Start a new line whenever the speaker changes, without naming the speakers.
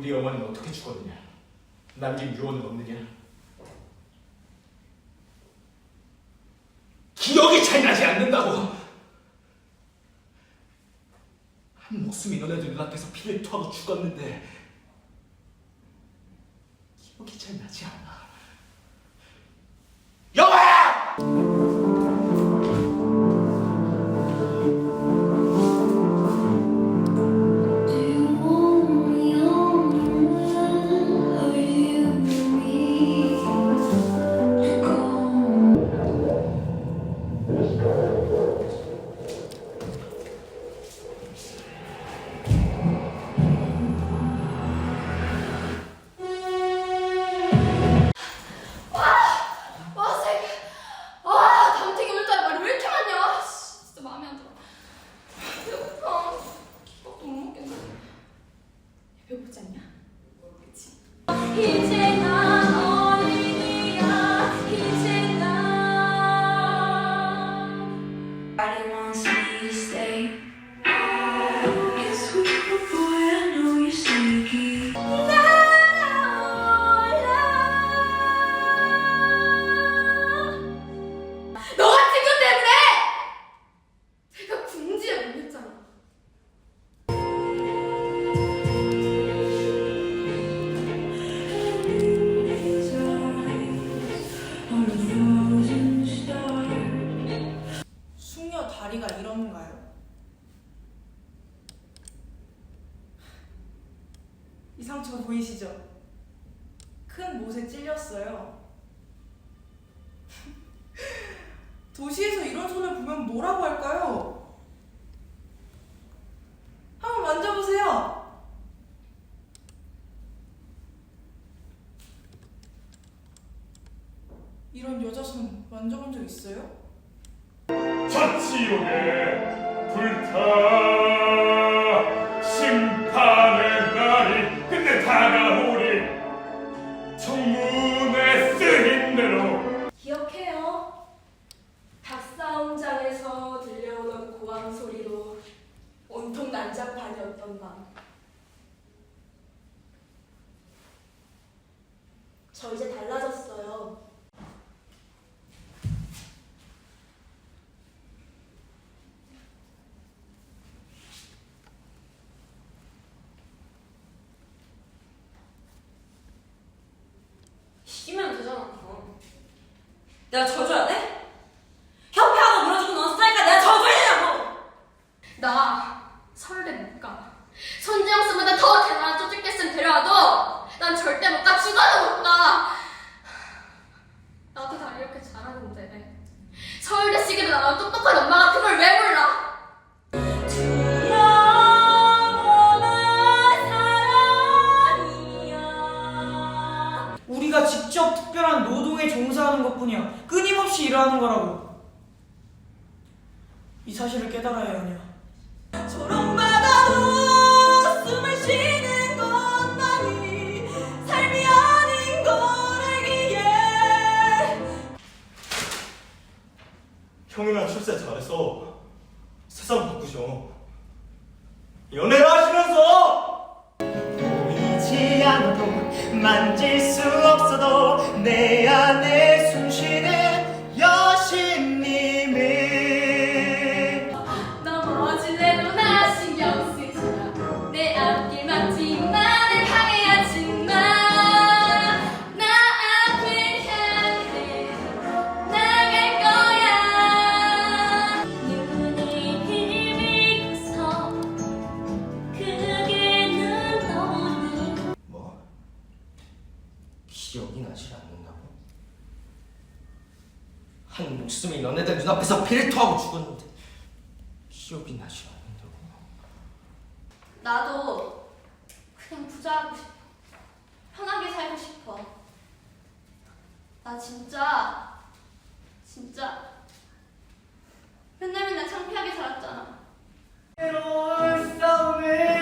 우리 어머니는 어떻게 죽었느냐? 남긴 유언은 없느냐? 기억이 잘 나지 않는다고! 한 목숨이 너네들 눈앞에서 피를 토하고 죽었는데 기억이 잘 나지 않아.
Everybody wants me to stay.
이 상처 보이시죠? 큰 못에 찔렸어요. 도시에서 이런 손을 보면 뭐라고 할까요? 한번 만져보세요. 이런 여자 손 만져본 적 있어요?
자치욕에 불타
저 이제 달라졌어요.
이기면 되잖아. 어. 내가 져줘야 돼? 협회하고 물어주고 넌 스타니까 내가 져줘야 되냐고!
나 서울대 못 가. 손지영 씨보다 더 대단한 쪼집겠으면 데려와도 난 절대 못 가. 죽어도 못 가. 나도 다 이렇게 잘하는데 서울대 시기도 나랑 똑똑한 엄마가 그걸 왜 몰라?
우리가 직접 특별한 노동에 종사하는 것뿐이야. 끊임없이 일하는 거라고. 이 사실을 깨달아야 하냐.
연애를 하시면서.
보이지 않아도 만질 수 한 목숨이 너네들 눈앞에서 피를 토하고 죽었는데 기억이 나질 않는다고?
나도 그냥 부자하고 싶어. 편하게 살고 싶어. 나 진짜, 진짜 맨날 맨날 창피하게 살았잖아.
외로울 싸움을